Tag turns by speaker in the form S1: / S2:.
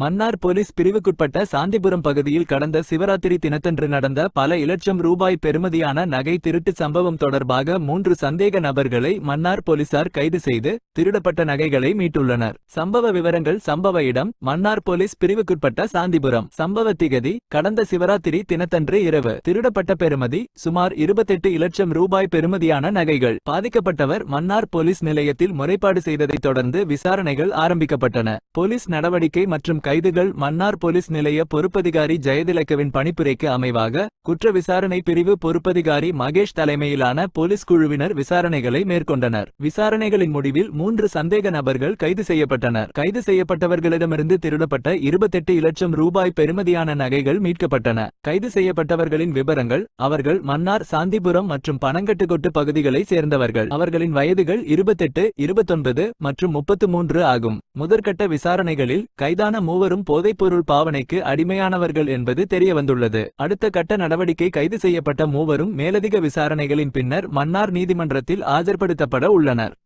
S1: Mannar police பிரிவுக்குட்பட்ட சாந்திபுரம் பகுதியில் கடந்த சிவராத்திரி தினத்தன்று நடந்த பல இலட்சம் ரூபாய் பெறுமதியான நகை திருட்டு சம்பவம் தொடர்பாக மூன்று சந்தேக நபர்களை மன்னார் போலீசார் கைது செய்து திருடப்பட்ட நகைகளை மீட்டுள்ளனர். சம்பவ விவரங்கள் சம்பவ இடம் மன்னார் போலீஸ் பிரிவுக்குட்பட்ட சாந்திபுரம். சம்பவ திகதி கடந்த சிவராத்திரி தினத்தன்று இரவு. திருடப்பட்ட பெறுமதி சுமார் இருபத்தெட்டு இலட்சம் ரூபாய் பெறுமதியான நகைகள். பாதிக்கப்பட்டவர் மன்னார் போலீஸ் நிலையத்தில் முறைப்பாடு செய்ததைத் தொடர்ந்து விசாரணைகள் ஆரம்பிக்கப்பட்டன. போலீஸ் நடவடிக்கை மற்றும் கைதுகள் மன்னார் போலீஸ் நிலைய பொறுப்பதிகாரி ஜெயதிலக்கவின் பணிப்புரைக்கு அமைவாக குற்ற விசாரணை பிரிவு பொறுப்பதிகாரி மகேஷ் தலைமையிலான போலீஸ் குழுவினர் விசாரணைகளை மேற்கொண்டனர். விசாரணைகளின் முடிவில் மூன்று சந்தேக நபர்கள் கைது செய்யப்பட்டனர். கைது செய்யப்பட்டவர்களிடமிருந்து திருடப்பட்ட இருபத்தெட்டு இலட்சம் ரூபாய் பெறுமதியான நகைகள் மீட்கப்பட்டன. கைது செய்யப்பட்டவர்களின் விவரங்கள் அவர்கள் மன்னார் சாந்திபுரம் மற்றும் பனங்கட்டுக்கொட்டு பகுதிகளை சேர்ந்தவர்கள். அவர்களின் வயதுகள் இருபத்தெட்டு இருபத்தொன்பது மற்றும் முப்பத்து மூன்று ஆகும். முதற்கட்ட விசாரணைகளில் கைதான மூவரும் போதைப்பொருள் பாவனைக்கு அடிமையானவர்கள் என்பது தெரியவந்துள்ளது. அடுத்த கட்ட நடவடிக்கை கைது செய்யப்பட்ட மூவரும் மேலதிக விசாரணைகளின் பின்னர் மன்னார் நீதிமன்றத்தில் ஆஜர்படுத்தப்பட உள்ளனர்.